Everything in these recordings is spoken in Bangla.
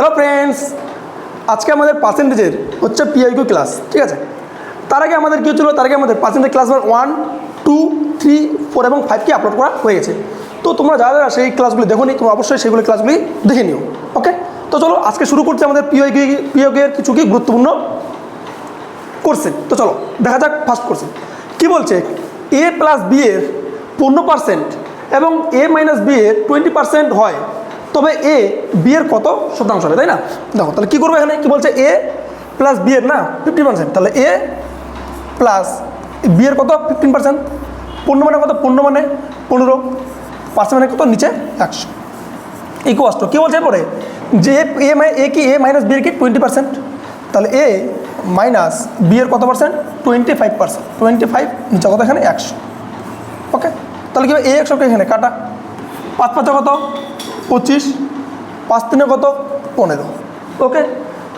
হ্যালো ফ্রেন্ডস আজকে আমাদের পার্সেন্টেজের হচ্ছে পিআইকিউ ক্লাস ঠিক আছে? তার আগে আমাদের কী হচ্ছিল? তার আগে আমাদের percentage class one two three four এবং ফাইভকে আপলোড করা হয়ে গেছে। তো তোমরা যারা যারা সেই ক্লাসগুলি দেখো নি তোমরা অবশ্যই সেগুলো ক্লাসগুলি দেখে নিও ওকে তো চলো, আজকে শুরু করছি আমাদের পিআইকিউ পিআইকিউ কিছু কি গুরুত্বপূর্ণ কোর্সেন তো চলো, দেখা যাক ফার্স্ট কোর্সেন কী বলছে? এ প্লাস বি এর পনেরো পার্সেন্ট এবং এ মাইনাস বি এর টোয়েন্টি পার্সেন্ট হয়। তবে এ বি এর কত শতাংশ হবে, তাই না? দেখো, তাহলে কী করব এখানে? কী বলছে? এ প্লাস বি এর না? ফিফটি পার্সেন্ট তাহলে এ প্লাস বি এর কত? ফিফটিন পার্সেন্ট পনেরো মানে কত? পনেরো মানে পনেরো। পার্সেন্ট মানে কত? নিচে একশো। ইকুয়াস টু কী বলছে পরে যে এ মাই এ কি? এ মাইনাস বি এর কি? টোয়েন্টি পার্সেন্ট তাহলে এ মাইনাস বি এর কত percent twenty five percent twenty five নিচে কত? এখানে একশো। ওকে তাহলে কি এ একশোকে এখানে কাটা। পাঁচ পাঁচে কত? পঁচিশ, পাঁচ তিনে কত? পনেরো। ওকে?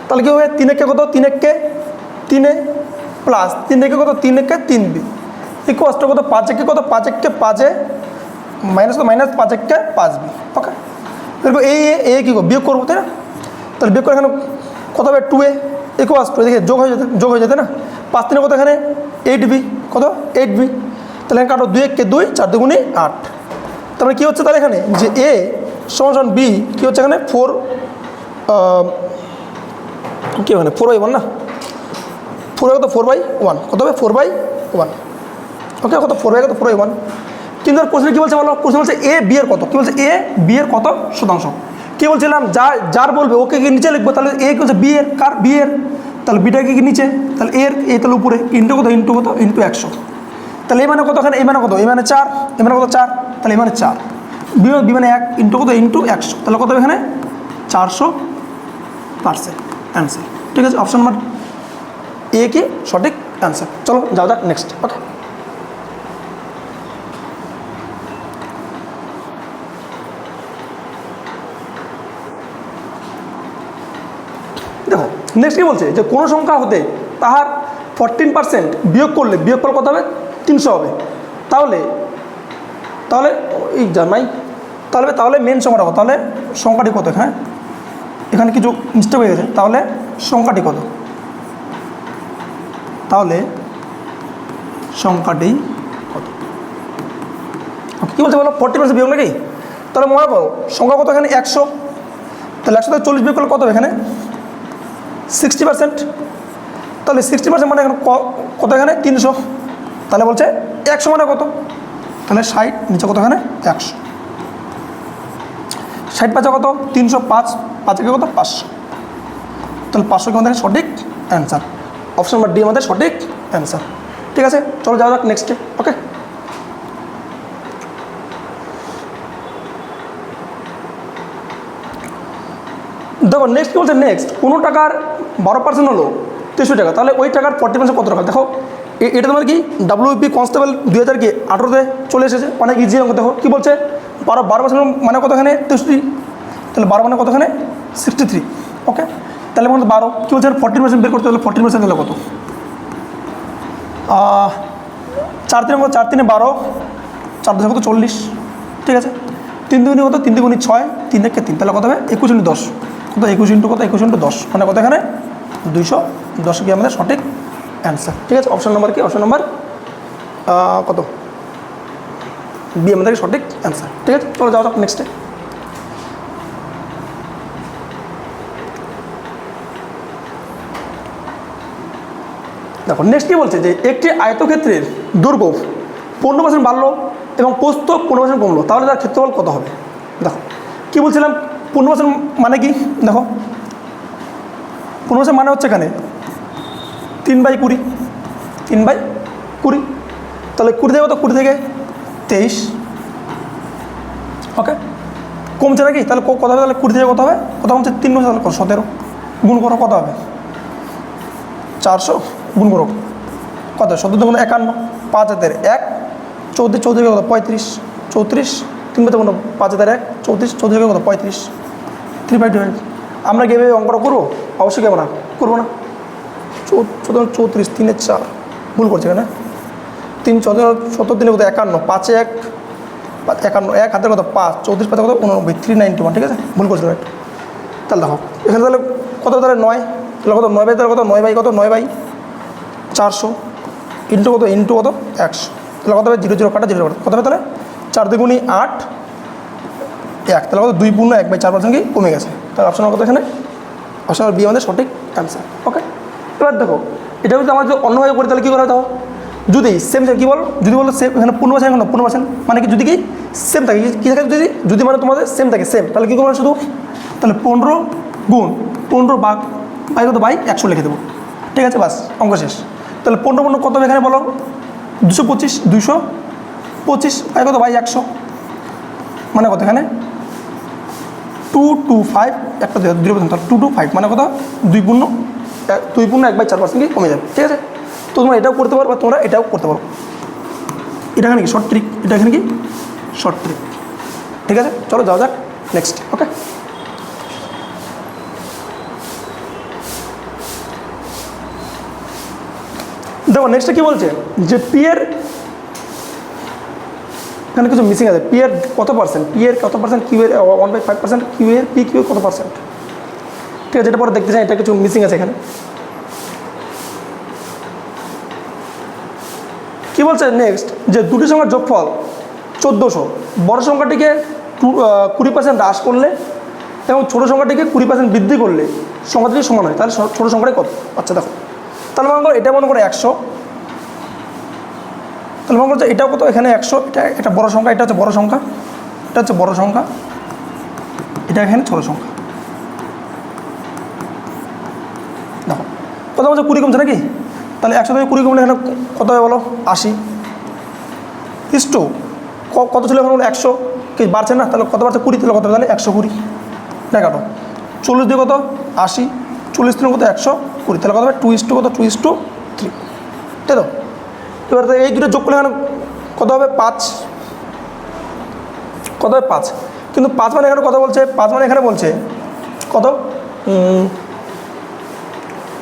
তাহলে কী হবে? তিন একে কত? তিন একে তিনে প্লাস। তিন একে কত তিন একে তিন বি ইকুয়াস কত? পাঁচ একে কত? পাঁচ একে পাঁচে মাইনাস তো মাইনাস পাঁচ একে পাঁচ বি। ওকে? এরকম এই এ কী করব? বিয়োগ করব, তাই না? তাহলে বিয়োগ করে এখানে কত হবে? টু এ ইকুয়াস টু দেখে যোগ হয়ে যেতে যোগ হয়ে যেতে না? পাঁচ তিনে কত এখানে? এইট বি কত? এইট বি তাহলে এখানে কাটো দুই একে দুই, চার দুগুণি আট। তারপরে কী হচ্ছে তাহলে এখানে? যে এ সমান বি কী হচ্ছে এখানে? ফোর কী ওখানে ফোর বাই ওয়ান না? ফোর কত ফোর বাই ওয়ান কত হবে? ফোর বাই ওয়ান ওকে কত? ফোর বাই কত? ফোর বাই ওয়ান কিন্তু আর প্রশ্নে কী বলছে বলো? প্রশ্ন বলছে এ বি এর কত? কী বলছে? এ বি এর কত শতাংশ? কী বলছিলাম? যা, যার বলবে, ওকে কি নিচে লিখব? তাহলে এ কি হচ্ছে বি এর? কার? বি এর। তাহলে বিটা কি কি নিচে? তাহলে এর এ তাহলে উপরে। ইন্টু কত? ইন্টু কত? ইন্টু একশো। তাহলে এ মানে কত এখানে? এ মানে কত? এ মানে চার? এ মানে কত চার? তাহলে এ মানে চার। বি মানে- বি মানে এক ইন্টু কত? ইন্টু একশো। তাহলে কত এখানে? চারশো পার্সেন্ট অ্যান্সার। ঠিক আছে? অপশন নাম্বার এ কি? সঠিক অ্যান্সার। চলো যাও যাক, নেক্সট। ওকে। দেখো নেক্সট কি বলছে? যে কোনো সংখ্যা হতে তাহার ফরটিন পার্সেন্ট বিয়োগ করলে বিয়োগ করলে কত হবে? তিনশো হবে। তাহলে তাহলে, এই জানাই তাহলে তাহলে মেন সংখ্যাটা কত? তাহলে সংখ্যাটি কত হ্যাঁ এখানে কিছু মিস্টেক হয়ে গেছে। তাহলে সংখ্যাটি কত? তাহলে সংখ্যাটি কত? কী বলছে বলো? ফোরটি পার্সেন্ট বিয়োগ নাকি? তাহলে মনে করো, সংখ্যা কত এখানে? একশো। তাহলে একশো থেকে চল্লিশ বিয়োগ করলে কত এখানে? সিক্সটি পার্সেন্ট তাহলে সিক্সটি পার্সেন্ট মানে এখানে কত এখানে? তিনশো। তাহলে বলছে একশো মানে কত? তাহলে ষাট, নিচে কত এখানে? একশো। ষাট পাঁচে কত? তিনশো পাঁচ। পাঁচে কত? পাঁচশো। তাহলে পাঁচশো কি আমাদের সঠিক? অ্যান্সার। অপশন নাম্বার ডি আমাদের সঠিক? অ্যান্সার। ঠিক আছে, চলো যাওয়া যাক নেক্সটে ওকে? দেখো নেক্সট কী বলছে? নেক্সট কোনো টাকার বারো পার্সেন্ট হলো তেষট্টি টাকা, তাহলে ওই টাকার ফর্টি পার্সেন্ট কত টাকা? দেখো। এটা তোমার কি? ডাব্লিউপি কনস্টেবল দুই হাজার কি? আঠেরোতে চলে এসেছে। অনেক ইজি অঙ্ক দেখো, কী বলছে? বারো বারো পার্সেন্ট মানে কতখানে? তেষট্টি। তাহলে বারো মানে কতখানে? সিক্সটি থ্রি ওকে তাহলে মানে বারো। কী বলছে? ফর্টি পার্সেন্ট বের করতে হলে ফর্টি পার্সেন্ট হলে কত? চার তিনে চার তিনে বারো। চার দশে কত? চল্লিশ। ঠিক আছে? তিন দুগুনি কত? তিন দুগুনি ছয়। তিন একে তিন। তাহলে কত হবে? একুশ ইন্টু দশ। কত? একুশ ইন্টু কত? একুশ ইন্টু দশ। মানে কত এখানে দুইশো দশ। কি আমাদের সঠিক? অ্যান্সার ঠিক আছে অপশন নম্বর কি? অপশন নম্বর কত? বি আমাদের সঠিক অ্যান্সার ঠিক আছে, চলো যাও যাক নেক্সটে দেখো নেক্সট কী বলছে? যে একটি আয়তক্ষেত্রের দুর্গ পনেরো পার্সেন্ট বাড়লো এবং পোস্ত পনেরো পার্সেন্ট কমলো। তাহলে তার ক্ষেত্রফল কত হবে? দেখো, কি বলছিলাম? পনেরো পার্সেন্ট মানে কি? দেখো পনেরো পার্সেন্ট মানে হচ্ছে এখানে তিন বাই কুড়ি, তিন বাই কুড়ি। তাহলে কুড়ি থেকে কত? কুড়ি থেকে তেইশ। ওকে কমছে নাকি? তাহলে কত হবে? তাহলে কুড়ি থেকে কত হবে? কত কমছে? তিন বছর তাহলে? সতেরো। গুণ করো, কত হবে? চারশো। গুণ করো। কত? সতেরো দুগুণ একান্ন। পাঁচ হাতের এক। চৌত্রিশ চৌত্রিশ কত? পঁয়ত্রিশ। চৌত্রিশ। তিন পাতে কোনো পাঁচ হাতের এক। চৌত্রিশ চৌত্রিশ কত? পঁয়ত্রিশ। থ্রি বাই টুয়েলভ আমরা এভাবে অঙ্কটা করব? অবশ্যই কেমন না। করব না। চৌদ্দ চৌত্রিশ, তিনের চার। ভুল করছে এখানে। তিন চৌদ্দ সত্তর দিনে কত একান্ন, পাঁচে এক একান্ন, এক হাতের কত পাঁচ, চৌত্রিশ পাঁচে কত উননব্বই থ্রি নাইনটি ওয়ান ঠিক আছে? ভুল করছিল রাইট তাহলে দেখো, এখানে তাহলে কত তাহলে নয়? তাহলে কত, নয় বাই তাহলে কত, নয় বাই কত, নয় বাই চারশো ইন্টু কত ইন্টু কত, একশো। তাহলে কত হবে? জিরো জিরো, কাটা জিরো কাটা কত হবে তাহলে? চার দুগুণি আট, এক। তাহলে কত? দুই পূর্ণ এক বাই চার পার্সেন্ট কি কমে গেছে। তাহলে অপশন কত এখানে? অপশন বি আমাদের সঠিক অ্যান্সার ওকে এবার দেখো এটা যদি আমার যদি অন্যভাবে করি তাহলে কী করা হতো যদি সেম কী বল যদি বলো সেম এখানে পূর্ণ পার্সেন্ট এখন পূর্ণ পার্সেন্ট মানে কি যদি কি সেম থাকে কী থাকে যদি যদি মানে তোমাদের সেম থাকে সেম তাহলে কী করব শুধু তাহলে পনেরো গুণ পনেরো বাঘ বাই কত বাই একশো লিখে দেবো ঠিক আছে বাস অঙ্ক শেষ তাহলে পনেরো পনেরো কত এখানে বলো দুশো পঁচিশ দুশো পঁচিশ বাই কত বাই একশো মানে কত এখানে টু টু ফাইভ একটা পার্সেন্ট তাহলে টু টু ফাইভ মানে কত দুই পূর্ণ দুই পূর্ণ এক বাই চার পার্সেন্ট কমে যাবে। ঠিক আছে? তো তোমরা এটাও করতে পারো বা তোমরা এটাও করতে পারো। এটা এখানে কি? শর্ট ট্রিক এটা এখানে কি? শর্ট ট্রিক ঠিক আছে? চলো, যাওয়া যাক। নেক্সট ওকে দেখো নেক্সটে কী বলছে? যে পি এর এখানে কিছু মিসিং আছে। পিয়ের কত পার্সেন্ট পি এর কত পার্সেন্ট কিউ এর one by five percent Q এর পি কিউ কত পার্সেন্ট ঠিক আছে, এটা পরে দেখতে চাই, এটা কিছু মিসিং আছে এখানে। কি বলছে নেক্সট যে দুটি সংখ্যার যোগফল চোদ্দোশো। বড় সংখ্যাটিকে কুড়ি পার্সেন্ট হ্রাস করলে এবং ছোটো সংখ্যাটিকে কুড়ি পার্সেন্ট বৃদ্ধি করলে সংখ্যা দুটি সমান হয়, তাহলে ছোটো সংখ্যাটাই কত? আচ্ছা দেখো। তাহলে মনে করো এটা মনে করো একশো। তাহলে মনে করছে এটাও কত? এখানে একশো। এটা একটা বড় সংখ্যা, এটা হচ্ছে বড় সংখ্যা, এটা হচ্ছে বড় সংখ্যা, এটা এখানে ছোটো সংখ্যা। কত বলছে কুড়ি কমছে নাকি? তাহলে একশো থেকে কুড়ি কমলে এখানে কত হবে বলো? আশি। ইস্টু কত ছিল এখন একশো। কি, বাড়ছে না? তাহলে কত বাড়ছে? কুড়ি তাহলে কত? তাহলে একশো কুড়ি। দেখাটো চল্লিশ দিয়ে কত? আশি। চল্লিশ দিনের কত? একশো কুড়ি। তাহলে কত হবে? টু ইস টু কত? টু ইস টু থ্রি তাই তো? এবার এই দুটো যোগ করলে এখানে কত হবে? পাঁচ। কত হবে? পাঁচ। কিন্তু পাঁচ মানে এখানে কত বলছে? পাঁচ মানে এখানে বলছে, কত?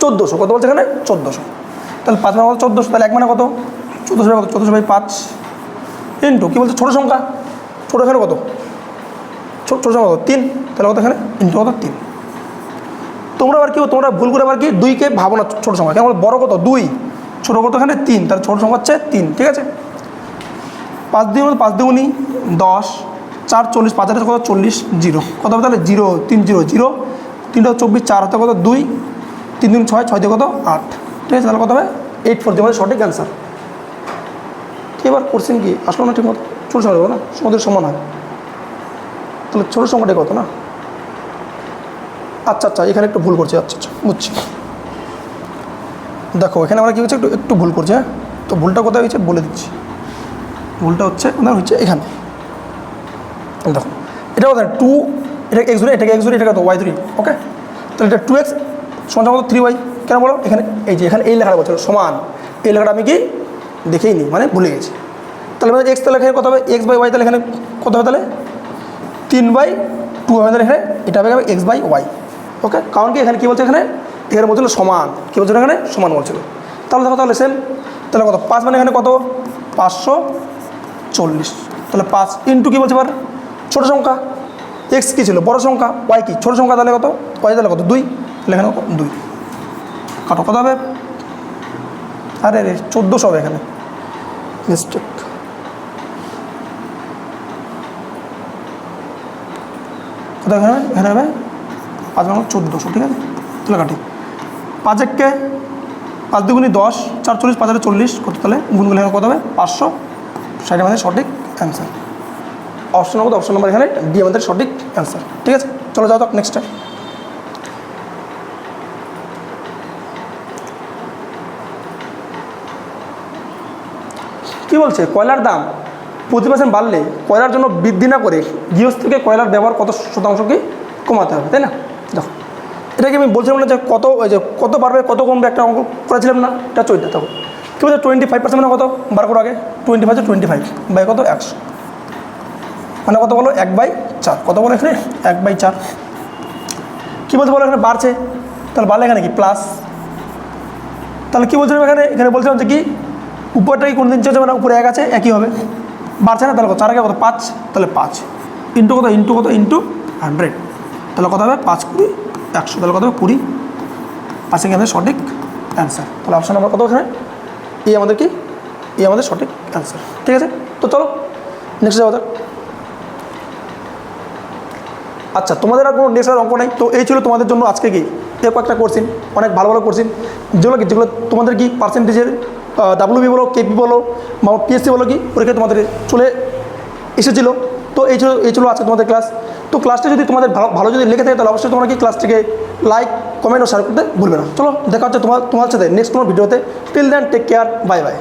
চোদ্দোশো। কত বলছে এখানে? চোদ্দোশো। তাহলে পাঁচ মানে কত? চোদ্দোশো। তাহলে এক মানে কত? চোদ্দোশো কত? চোদ্দোশো বাই পাঁচ। ইন্টু, কী বলছে? ছোটো সংখ্যা। ছোটো এখানে কত? ছোটো সংখ্যা কত? তিন। তাহলে কত এখানে? ইন্টু কত? তিন। তোমরা আবার কি, তোমরা ভুল করে আবার কি, দুইকে ভাবো না ছোটো সংখ্যা। কেন বড় কত? দুই। ছোটো কত এখানে? তিন। তাহলে ছোটো সংখ্যা হচ্ছে তিন। ঠিক আছে? পাঁচ দ্বিগুণ পাঁচ দ্বিগুণই দশ। চার চল্লিশ, পাঁচ হাজার কত? চল্লিশ, জিরো। কত হবে তাহলে? জিরো, তিন, জিরো জিরো। তিনটা চব্বিশ, চার হাতে কত? দুই। তিন দিন ছয় ছয় দিয়ে কত? আট। ঠিক আছে, তাহলে কত হবে? এইট ফোর দিয়ে সঠিক অ্যান্সার এবার করছেন কি? আসলো না ঠিক মতো ছোটো সংখ্যা না? সমুদ্রের সমান হয়। তাহলে ছোটো সংখ্যাটাই কত না? আচ্ছা আচ্ছা এখানে একটু ভুল করছি। আচ্ছা আচ্ছা বুঝছি। দেখো, এখানে আমরা কী হচ্ছে? একটু একটু ভুল করছি হ্যাঁ? তো ভুলটা কোথায় হয়েছে? বলে দিচ্ছি। ভুলটা হচ্ছে আমাদের হচ্ছে এখানে। দেখো, এটা কথা টু এটা এক্স ধরি এটাকে এক্স ধরি এটাকে তো ওয়াই ধরি ওকে তাহলে এটা টু এক্স সমান কত থ্রি ওয়াই কেন বলো? এখানে এই যে, এখানে এই লেখাটা বলছিল সমান। এই লেখাটা আমি কি দেখেই নি মানে ভুলে গেছি। তাহলে আমাদের এক্স তাহলে এখানে কত হবে? এক্স বাই ওয়াই তাহলে এখানে কত হবে তাহলে? তিন বাই টু হবে তাহলে এখানে, এটা হবে এক্স বাই ওয়াই ওকে কারণ কি এখানে কী বলছে এখানে? এখানে বলছিল সমান। কী বলছিল এখানে? সমান বলছিল তাহলে দেখো তাহলে সেম তাহলে কত? পাঁচ মানে এখানে কত? পাঁচশো চল্লিশ। তাহলে পাঁচ ইন্টু কী বলছে এবার? ছোটো সংখ্যা। এক্স কী ছিল? বড় সংখ্যা। ওয়াই কি? ছোটো সংখ্যা তাহলে কত? ওয়াই তাহলে কত? দুই। এখানে কত? দুই। কাটো, কত হবে? আরে রে, চোদ্দোশো হবে এখানে। মিস্টেক কত এখানে? এখানে হবে? পাঁচ বাংলা চোদ্দোশো, ঠিক আছে? তাহলে কাটি। পাঁচ এককে পাঁচ দুগুনি দশ, চার চল্লিশ, পাঁচ হাজার চল্লিশ, কত তাহলে? গুণগুলো এখানে কত হবে? পাঁচশো। সেটা আমাদের সঠিক অ্যান্সার অপশন নম্বর অপশন নম্বর এখানে ডি আমাদের সঠিক অ্যান্সার ঠিক আছে? চলো যাও তো নেক্সট কী বলছে? কয়লার দাম প্রতি পার্সেন্ট বাড়লে কয়লার জন্য বৃদ্ধি না করে গৃহস্থকে কয়লার ব্যবহার কত শতাংশ শতাংশকে কমাতে হবে, তাই না? দেখো, এটাকে আমি বলছিলাম না যে কত, ওই যে কত বাড়বে, কত কমবে, একটা অঙ্ক করেছিলাম না, এটা চলতে থাকো কী বলছে? টোয়েন্টি ফাইভ পার্সেন্ট মানে কত? বার করো আগে twenty five twenty five by কত? একশো। মানে কত বলো? এক বাই চার। কত বলো এখানে? এক বাই চার। কী বলছে বলো এখানে? বাড়ছে। তাহলে বাড়লে এখানে কি? প্লাস তাহলে কী বলছিলাম এখানে? এখানে বলছিলাম যে কি? উপরটাই কোনো দিন চলছে মানে উপরে এক আছে, একই হবে। বাড়ছে না? তাহলে কত? চার আগে কত? পাঁচ? তাহলে পাঁচ। ইন্টু কত? ইন্টু কত? Into hundred. তাহলে কত হবে? পাঁচ কুড়ি, একশো। তাহলে কত হবে? কুড়ি। আছে কি আমাদের সঠিক অ্যান্সার। তাহলে অপশান নাম্বার কত ওখানে? এই আমাদের কি? এই আমাদের সঠিক অ্যান্সার। ঠিক আছে? তো চলো নেক্সট যাওয়া আচ্ছা তোমাদের আর কোনো নেক্সট অঙ্ক নেই? তো এই ছিল তোমাদের জন্য আজকে কি? এর কয়েকটা কোর্সিন অনেক ভালো ভালো কোর্সিন যেগুলো কি? যেগুলো তোমাদের কি পার্সেন্টেজের ডাব্লিউবি বলো কেপি বলো, বা পিএসসি বলো কি পরীক্ষা তোমাদের চলে এসেছিল। তো এই ছিল এই ছিল আজকে তোমাদের ক্লাস তো ক্লাসটা যদি তোমাদের ভালো ভালো যদি লেগে থাকে, তাহলে অবশ্যই তোমরা কি ক্লাসটিকে লাইক কমেন্ট ও শেয়ার করতে ভুলবে না। চলো, দেখা হচ্ছে তোমার তোমার সাথে নেক্সট কোনো ভিডিওতে till then take care bye bye